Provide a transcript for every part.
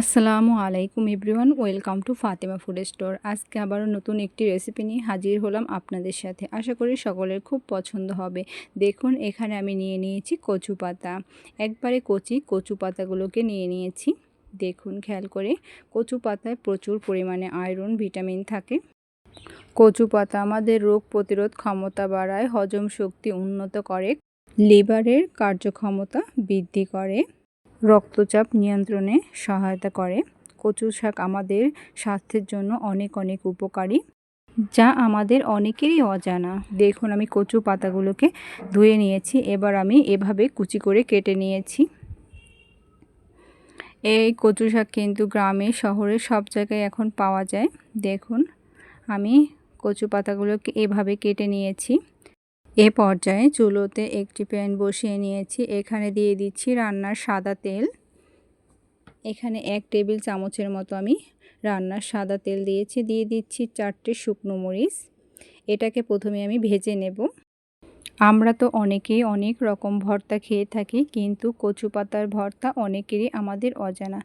আসসালামু আলাইকুম everyone, welcome to Fatema food store. আজকে আবারও নতুন একটি রেসিপি নিয়ে হাজির হলাম আপনাদের সাথে। আশা করি সকলের খুব পছন্দ হবে। দেখুন, এখানে আমি নিয়ে নিয়েছি কচু পাতা। একবারে কচি, কচু পাতাগুলোকে নিয়ে নিয়েছি। দেখুন, খেয়াল করে, কচু পাতায় প্রচুর পরিমাণে আয়রন, ভিটামিন থাকে। কচু পাতা আমাদের রোগ প্রতিরোধ ক্ষমতা বাড়ায়, হজম শক্তি উন্নত করে, লিভারের কার্যক্ষমতা বৃদ্ধি করে। রক্তচাপ নিয়ন্ত্রণে সহায়তা করে। কচু শাক আমাদের স্বাস্থ্যের জন্য অনেক অনেক উপকারী, যা আমাদের অনেকেরই অজানা। দেখুন, আমি কচু পাতাগুলোকে ধুয়ে নিয়েছি, এবার আমি এভাবে কুচি করে কেটে নিয়েছি। এই কচু শাক কিন্তু গ্রামে, শহরে সব জায়গায় এখন পাওয়া যায়। দেখুন, আমি কচু পাতাগুলোকে এভাবে কেটে নিয়েছি। এ পর্যায়ে চুলোতে একটি প্যান বসিয়ে নিয়েছি। এখানে দিয়ে দিচ্ছি রান্নার সাদা তেল। এখানে এক টেবিল চামচের মতো আমি রান্নার সাদা তেল দিয়েছি। দিয়ে দিচ্ছি চারটে শুকনো মরিচ। এটাকে প্রথমে আমি ভেজে নেব। আমরা তো অনেকেই অনেক রকম ভর্তা খেয়ে থাকি, কিন্তু কচু পাতার ভর্তা অনেকেরই আমাদের অজানা।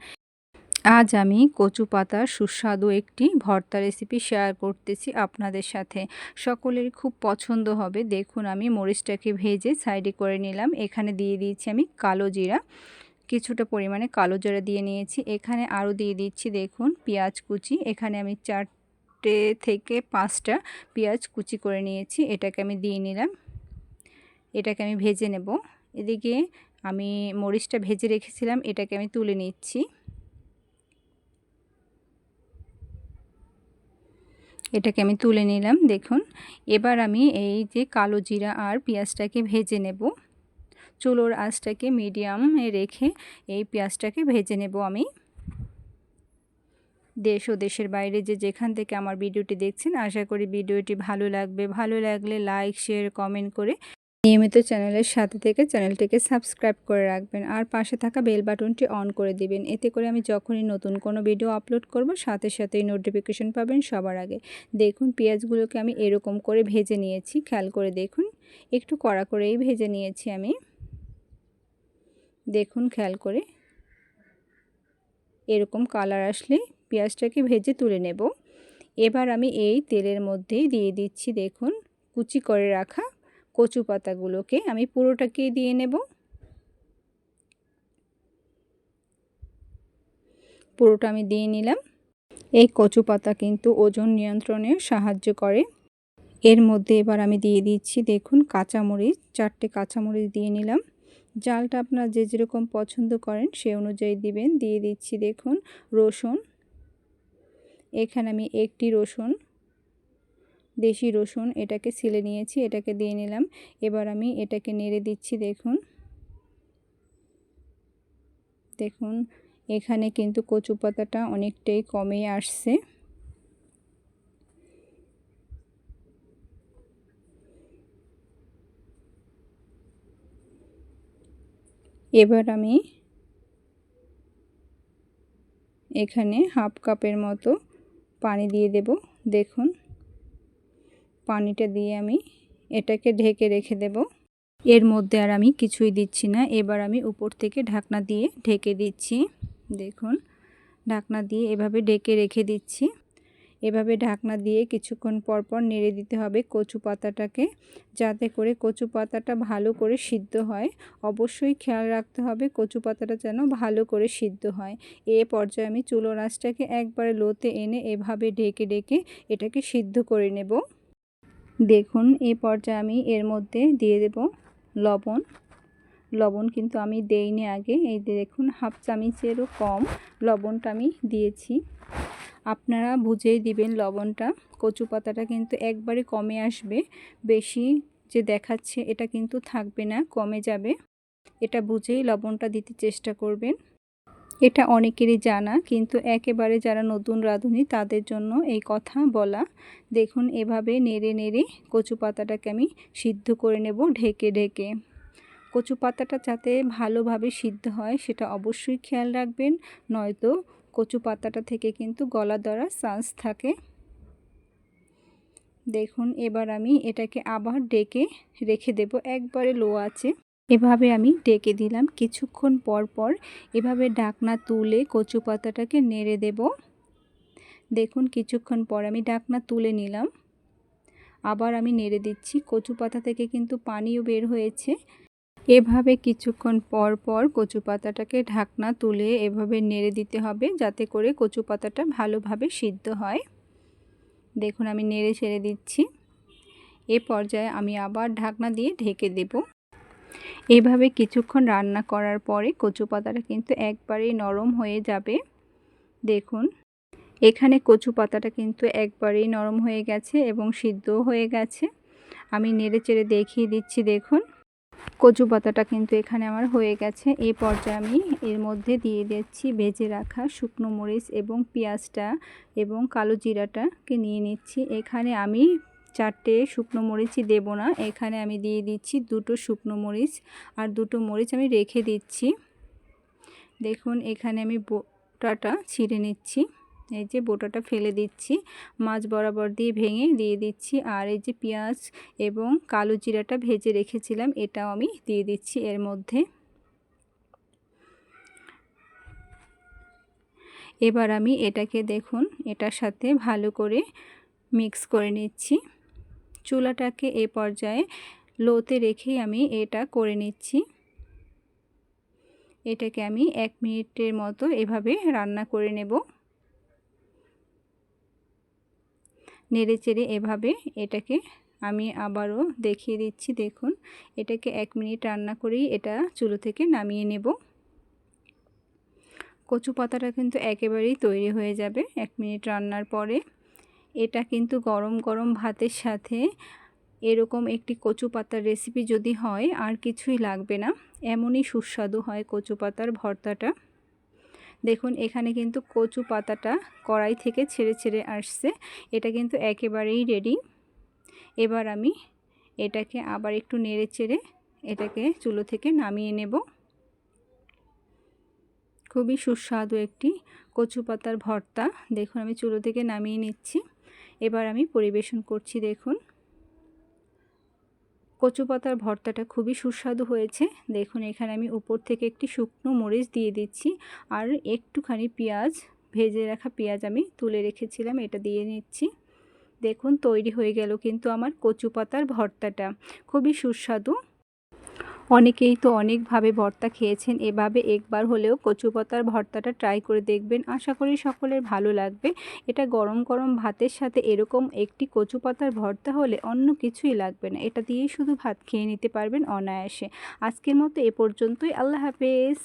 আজ আমি কচু পাতার সুস্বাদু একটি ভর্তা রেসিপি শেয়ার করতেছি আপনাদের সাথে। সকলের খুব পছন্দ হবে। দেখুন, আমি মরিচটাকে ভেজে সাইডে করে নিলাম। এখানে দিয়ে দিয়েছি আমি কালো জিরা। কিছুটা পরিমাণে কালো জিরা দিয়ে নিয়েছি। এখানে আরও দিয়ে দিচ্ছি, দেখুন, পেঁয়াজ কুচি। এখানে আমি চারটে থেকে পাঁচটা পেঁয়াজ কুচি করে নিয়েছি। এটাকে আমি দিয়ে নিলাম। এটাকে আমি ভেজে নেব। এদিকে আমি মরিচটা ভেজে রেখেছিলাম। এটাকে আমি তুলে নিচ্ছি। এটাকে আমি তুলে নিলাম, দেখুন। এবার আমি এই যে কালো জিরা আর পেঁয়াজটাকে ভেজে নেব। চুলোর আঁচটাকে মিডিয়ামে রেখে এই পেঁয়াজটাকে ভেজে নেব আমি। দেশ ও দেশের বাইরে যে যেখান থেকে আমার ভিডিওটি দেখছেন, আশা করি ভিডিওটি ভালো লাগবে। ভালো লাগলে লাইক, শেয়ার, কমেন্ট করে নিয়মিত চ্যানেলের সাথে থেকে চ্যানেলটিকে সাবস্ক্রাইব করে রাখবেন আর পাশে থাকা বেল বাটনটি অন করে দিবেন। এতে করে আমি যখনই নতুন কোনো ভিডিও আপলোড করব, সাথে সাথেই নোটিফিকেশন পাবেন সবার আগে। দেখুন, পেঁয়াজগুলোকে আমি এরকম করে ভেজে নিয়েছি। খেয়াল করে দেখুন, একটু কড়া করেই ভেজে নিয়েছি আমি। দেখুন, খেয়াল করে। এরকম কালার আসলে পেঁয়াজটাকে ভেজে তুলে নেব। এবার আমি এই তেলের মধ্যেই দিয়ে দিচ্ছি, দেখুন, কুচি করে রাখা কচু পাতাগুলোকে আমি পুরোটাকে দিয়ে নেব। পুরোটা আমি দিয়ে নিলাম। এই কচু পাতা কিন্তু ওজন নিয়ন্ত্রণে সাহায্য করে। এর মধ্যে এবার আমি দিয়ে দিচ্ছি দেখুন কাঁচামরিচ, চারটে কাঁচামরিচ দিয়ে নিলাম। জালটা আপনারা যে যেরকম পছন্দ করেন সে অনুযায়ী দিবেন। দিয়ে দিচ্ছি দেখুন রসুন। এখানে আমি একটি রসুন দেশি রসুন, এটাকে ছিলে নিয়েছি, এটাকে দিয়ে নিলাম। এবার আমি এটাকে নেড়ে দিচ্ছি, দেখুন। দেখুন, এখানে কিন্তু কচু পাতাটা অনেকটাই কমে আসছে। এবার আমি এখানে হাফ কাপের মতো পানি দিয়ে দেব, দেখুন। পানিটা দিয়ে আমি এটাকে ঢেকে রেখে দেব। এর মধ্যে আর আমি কিছুই দিচ্ছি না। এবার আমি উপর থেকে ঢাকনা দিয়ে ঢেকে দিচ্ছি। দেখুন, ঢাকনা দিয়ে এভাবে ঢেকে রেখে দিচ্ছি। এভাবে ঢাকনা দিয়ে কিছুক্ষণ পর পর নেড়ে দিতে হবে কচু পাতাটাকে, যাতে করে কচু পাতাটা ভালো করে সিদ্ধ হয়। অবশ্যই খেয়াল রাখতে হবে কচু পাতাটা যেন ভালো করে সিদ্ধ হয়। এ পর্যায়ে আমি চুলো রাসটাকে একবারে লোতে এনে এভাবে ঢেকে ঢেকে এটাকে সিদ্ধ করে নেব। দেখুন, এই পর্যায়ে আমি এর মধ্যে দিয়ে দেব লবণ। লবণ কিন্তু আমি দেইনি আগে। এই দেখুন, হাফ চামিচেরও কম লবণটা আমি দিয়েছি। আপনারা বুঝেই দিবেন লবণটা। কচু পাতাটা কিন্তু একবারে কমে আসবে। বেশি যে দেখাচ্ছে, এটা কিন্তু থাকবে না, কমে যাবে। এটা বুঝেই লবণটা দিতে চেষ্টা করবেন। এটা অনেকেরই জানা, কিন্তু একেবারে যারা নতুন রাঁধুনি তাদের জন্য এই কথা বলা। দেখুন, এভাবে নেড়ে নেড়ে কচু পাতাটাকে আমি সিদ্ধ করে নেব ঢেকে ঢেকে। কচু পাতাটা যাতে ভালোভাবে সিদ্ধ হয় সেটা অবশ্যই খেয়াল রাখবেন, নয়তো কচু পাতাটা থেকে কিন্তু গলা ধরার চান্স থাকে। দেখুন, এবার আমি এটাকে আবার ডেকে রেখে দেব, একবারে লো আছে এভাবে আমি ডেকে দিলাম। কিছুক্ষণ পর পর এভাবে ডাকনা তুলে কচু পাতাটাকে নেড়ে দেব। দেখুন, কিছুক্ষণ পর আমি ডাকনা তুলে নিলাম। আবার আমি নেড়ে দিচ্ছি। কচু পাতা থেকে কিন্তু পানিও বের হয়েছে। এভাবে কিছুক্ষণ পর পর কচু পাতাটাকে ঢাকনা তুলে এভাবে নেড়ে দিতে হবে যাতে করে কচু পাতাটা ভালোভাবে সিদ্ধ হয়। দেখুন, আমি নেড়ে ছেড়ে দিচ্ছি। এ পর্যায়ে আমি আবার ঢাকনা দিয়ে ঢেকে দেব। এভাবে কিছুক্ষণ রান্না করার পরে কচু পাতাটা কিন্তু একবারেই নরম হয়ে যাবে। দেখুন, এখানে কচু পাতাটা কিন্তু একবারেই নরম হয়ে গেছে এবং সিদ্ধও হয়ে গেছে। আমি নেড়ে চেড়ে দেখিয়ে দিচ্ছি, দেখুন। কচু পাতাটা কিন্তু এখানে আমার হয়ে গেছে। এই পর্যায়ে আমি এর মধ্যে দিয়ে দিচ্ছি ভেজে রাখা শুকনো মরিচ এবং পেঁয়াজটা এবং কালো জিরাটাকে নিয়ে নিচ্ছি। এখানে আমি চারটে শুকনো মরিচই দেব না। এখানে আমি দিয়ে দিচ্ছি দুটো শুকনো মরিচ আর দুটো মরিচ আমি রেখে দিচ্ছি। দেখুন, এখানে আমি বোটাটা ছিঁড়ে নিচ্ছি। এই যে বোটাটা ফেলে দিচ্ছি। মাছ বরাবর দিয়ে ভেঙে দিয়ে দিচ্ছি। আর এই যে পেঁয়াজ এবং কালো জিরাটা ভেজে রেখেছিলাম, এটাও আমি দিয়ে দিচ্ছি এর মধ্যে। এবার আমি এটাকে দেখুন, এটার সাথে ভালো করে মিক্স করে নিচ্ছি। চুলাটাকে এ পর্যায়ে লোতে রেখেই আমি এটা করে নিচ্ছি। এটাকে আমি এক মিনিটের মতো এভাবে রান্না করে নেব। নেড়ে চেড়ে এভাবে এটাকে আমি আবারও দেখিয়ে দিচ্ছি, দেখুন। এটাকে এক মিনিট রান্না করেই এটা চুলো থেকে নামিয়ে নেব। কচু পাতাটা কিন্তু একেবারেই তৈরি হয়ে যাবে এক মিনিট রান্নার পরে। এটা কিন্তু গরম গরম ভাতের সাথে এরকম একটি কচু পাতার রেসিপি যদি হয়, আর কিছুই লাগবে না। এমনই সুস্বাদু হয় কচু পাতার ভর্তাটা। দেখুন, এখানে কিন্তু কচু পাতাটা কড়াই থেকে ছেড়ে ছেড়ে আসছে। এটা কিন্তু একেবারেই রেডি এবার আমি এটাকে আবার একটু নেড়ে চেড়ে এটাকে চুলো থেকে নামিয়ে নেব। খুবই সুস্বাদু একটি কচু পাতার ভর্তা। দেখুন, আমি চুলো থেকে নামিয়ে নিচ্ছি। এবার আমি পরিবেশন করছি, দেখুন। কচু পাতার ভর্তাটা খুবই সুস্বাদু হয়েছে। দেখুন, এখানে আমি উপর থেকে একটি শুকনো মরিচ দিয়ে দিচ্ছি আর একটুখানি পেঁয়াজ, ভেজে রাখা পেঁয়াজ আমি তুলে রেখেছিলাম, এটা দিয়ে নিচ্ছি। দেখুন, তৈরি হয়ে গেল কিন্তু আমার কচু পাতার ভর্তাটা। খুবই সুস্বাদু। অনেকেই তো অনেকভাবে ভর্তা খেয়েছেন, এভাবে একবার হলেও কচু পাতার ভর্তাটা ট্রাই করে দেখবেন। আশা করি সকলের ভালো লাগবে। এটা গরম গরম ভাতের সাথে এরকম একটি কচু পাতার ভর্তা হলে অন্য কিছুই লাগবে না। এটা দিয়েই শুধু ভাত খেয়ে নিতে পারবেন অনায়াসে। আজকের মতো এ পর্যন্তই। আল্লাহ হাফেজ।